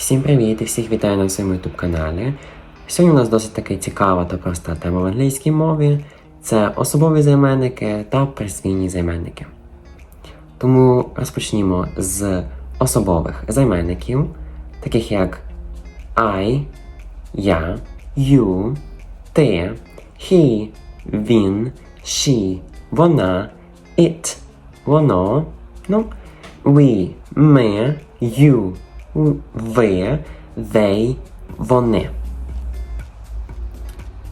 Всім привіт і всіх вітаю на своєму YouTube каналі. Сьогодні у нас досить таки цікава та проста тема в англійській мові. Це особові займенники та присвійні займенники. Тому розпочнімо з особових займенників, таких як I, я, you, ти, he, він, she, вона, it, воно, ну, we, ми, you, ви, they, вони.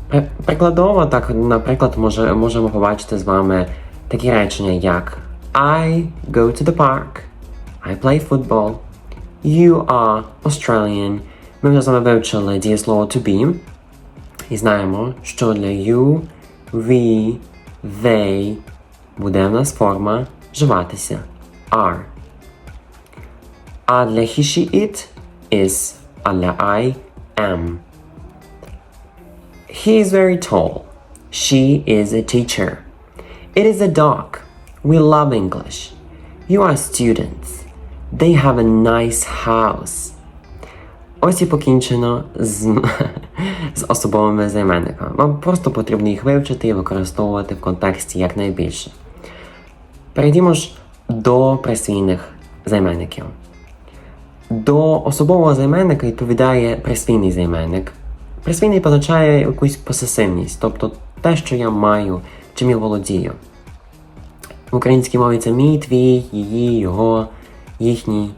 При- Прикладово, так, наприклад, може, можемо побачити з вами такі речення, як I go to the park, I play football, you are Australian. Ми вже з вами вивчили дієслово to be. І знаємо, що для you, we, they буде в нас форма вживатися are. А для he, it is, а для I am. He is very tall. She is a teacher. It is a dog. We love English. You are students. They have a nice house. Ось і покінчено з, з особовими займенниками. Вам просто потрібно їх вивчити і використовувати в контексті якнайбільше. Перейдімо ж до присвійних займенників. До особового займенника відповідає присвійний займенник. Присвійний позначає якусь посесивність, тобто те, що я маю, чим я володію. В українській мові це мій, твій, її, його, їхній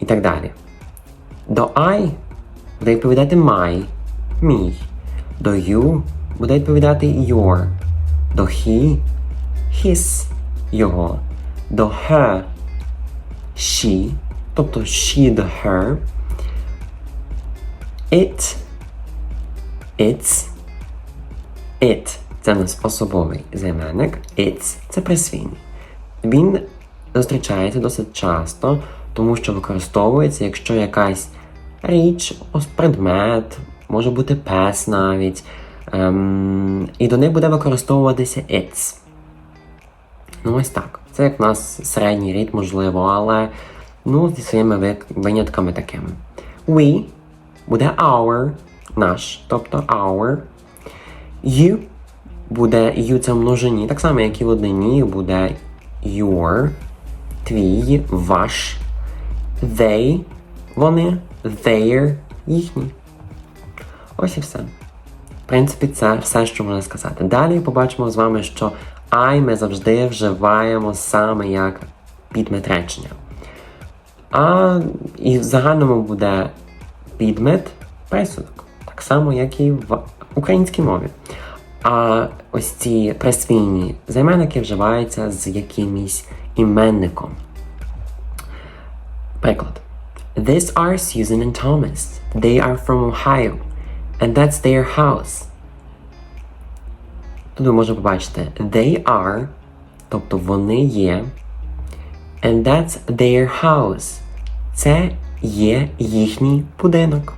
і так далі. До I буде відповідати my, мій. До you буде відповідати your. До he his, його. До her she, тобто she her. It It's. It це нас особовий займенник. It's це присвійний. Він зустрічається досить часто, тому що використовується, якщо якась річ, ось предмет, може бути пес навіть. Ем, і до них буде використовуватися it's. Ну, ось так. Це як в нас середній рід, можливо, але ну, зі своїми винятками такими. We буде our, наш, тобто our. You буде you це множині, так само, як і в однині, буде your, твій, ваш. They, вони, their, їхні. Ось і все. В принципі, це все, що можна сказати. Далі побачимо з вами, що I ми завжди вживаємо саме як підмет речення. А і в загальному буде підмет присудок. Так само, як і в українській мові. А ось ці присвійні займенники вживаються з якимось іменником. Приклад. These are Susan and Thomas. They are from Ohio. And that's their house. Тут ви можете побачити they are, тобто вони є. And that's their house. Це є їхній будинок.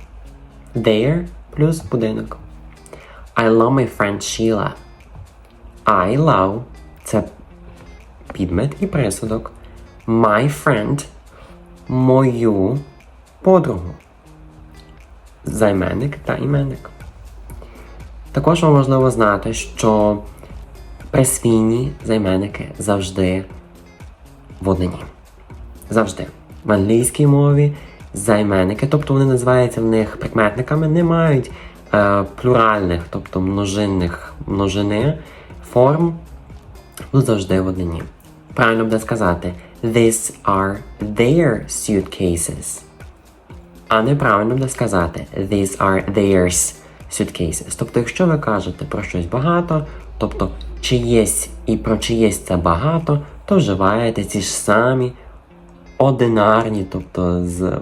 Their плюс будинок. I love my friend Sheila. I love це підмет і присудок. My friend мою подругу. Займенник та іменник. Також вам важливо знати, що присвійні займенники завжди в. Завжди. В англійській мові займенники, тобто вони називаються в них прикметниками, не мають е, плюральних, тобто множинних множини форм, будуть завжди в однині. Правильно буде сказати These are their suitcases. А неправильно буде сказати These are theirs suitcases. Тобто, якщо ви кажете про щось багато, тобто чиєсь і про чиєсь це багато, то вживаєте ці ж самі одинарні, тобто з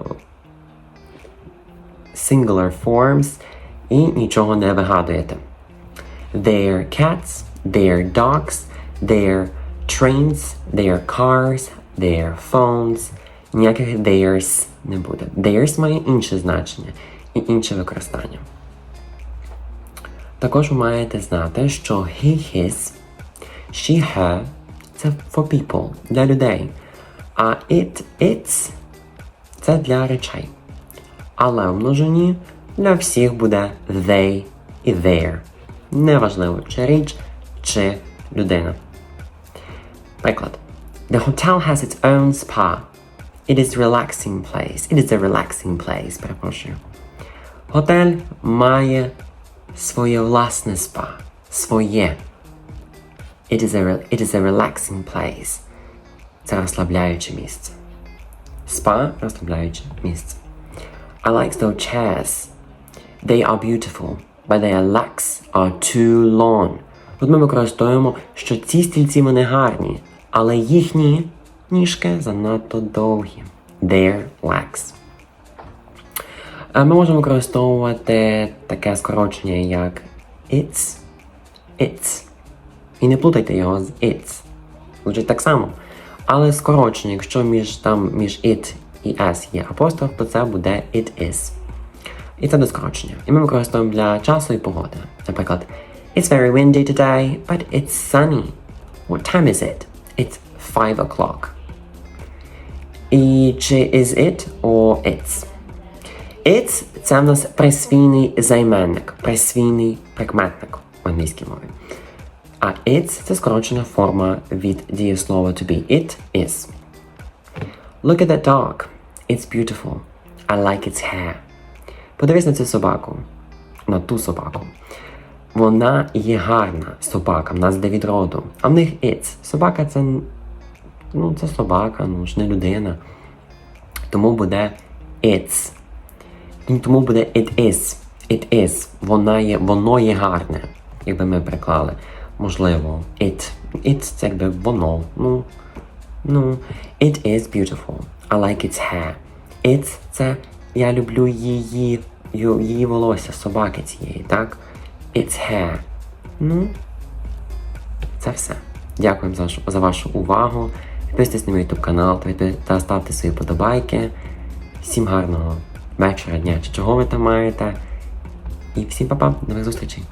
singular forms і нічого не вигадуєте. Their cats, their dogs, their trains, their cars, their phones. Ніяких theirs не буде. Theirs має інше значення і інше використання. Також ви маєте знати, що he, his, she, her це for people, для людей. А it, its це для речей. Але в множині для всіх буде they і their. Неважливо, чи річ, чи людина. Приклад. The hotel has its own spa. It is relaxing place. It is a relaxing place, перепрошую. Готель має своє власне спа. Своє. It is a, it is a relaxing place. Це розслабляюче місце. Spa – розслабляюче місце. I like those chairs. They are beautiful, but their legs are too long. Тут ми використовуємо, що ці стільці вони гарні, але їхні ніжки занадто довгі. Their legs. Е, Ми можемо використовувати таке скорочення, як it's, it's. І не плутайте його з it's. Звучить так само. Але скорочення, якщо між там між it і s є апостроф, то це буде it is. І це до скорочення. І ми використовуємо для часу і погоди. Наприклад, It's very windy today, but it's sunny. What time is it? It's five o'clock. І чи is it or it's? It's – це в нас присвійний займенник, присвійний прикметник в англійській мові. А it's – це скорочена форма від дієслова to be. It is. Look at that dog. It's beautiful. I like its hair. Подивись на цю собаку. На ту собаку. Вона є гарна собака, в нас де від роду. А в них it's. Собака це. Ну, це собака, ну ж не людина. Тому буде it's. Ну, Тому буде it is. It is. Вона є, воно є гарне. Якби ми приклали. Можливо, it. It це якби воно. Ну, ну, it is beautiful. I like its hair. It це я люблю її, її волосся, собаки цієї, так? It's hair. Ну, це все. Дякуємо за, за вашу увагу. Підписуйтесь на мій YouTube канал та, ставте свої подобайки. Всім гарного вечора, дня чи чого ви там маєте. І всім па-па, нових зустрічей.